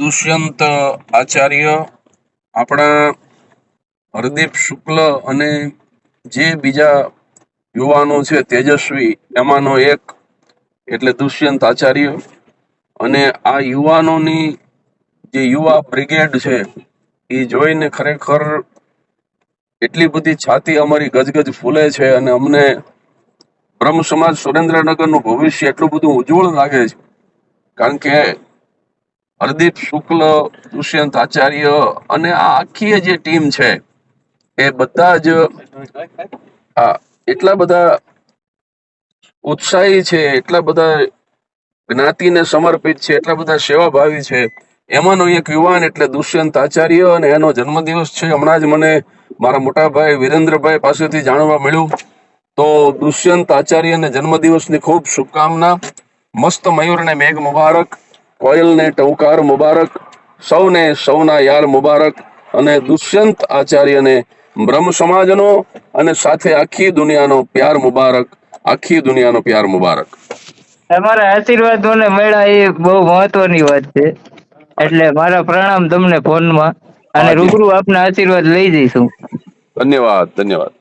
દુષ્યંત આચાર્ય, આપણા હરદીપ શુક્લ અને જે બીજા યુવાનો છે, તેજસ્વી, એમાંનો એક એટલે દુષ્યંત આચાર્ય. અને આ યુવાનોની જે યુવા બ્રિગેડ છે, એ જોઈને ખરેખર એટલી બધી છાતી અમારી ગજગજ ફૂલે છે અને અમને બ્રહ્મ સમાજ સુરેન્દ્રનગરનું ભવિષ્ય એટલું બધું ઉજ્જવળ લાગે છે. કારણ કે હરદીપ શુક્લ, દુષ્યંત આચાર્ય અને આ આખી જે ટીમ છે, એ બધા જ એટલા બધા ઉત્સાહી છે, એટલા બધા જ્ઞાતિને સમર્પિત છે, એટલા બધા સેવાભાવી છે. એમાંનો એક યુવાન એટલે દુષ્યંત આચાર્ય અને એનો જન્મદિવસ છે. હમણાં જ મને મારા મોટા ભાઈ વિરેન્દ્રભાઈ પાસેથી જાણવા મળ્યું. તો દુષ્યંત આચાર્યને જન્મદિવસની ખૂબ શુભકામના. મસ્ત મયુરને મેઘ મુબારક. કોયલને ટહુકાર મુબારક સૌને સૌના યાર મુબારક અને દુષ્યંત આચાર્યને બ્રહ્મ સમાજનો અને સાથે આખી દુનિયાનો પ્યાર મુબારક આખી દુનિયાનો પ્યાર મુબારક. તમારા આશીર્વાદોને મળ્યા એ બહુ મહત્વની વાત છે. એટલે મારા પ્રણામ તમને ફોનમાં અને. રૂબરૂ આપના આશીર્વાદ લઈ જઈશું. ધન્યવાદ ધન્યવાદ.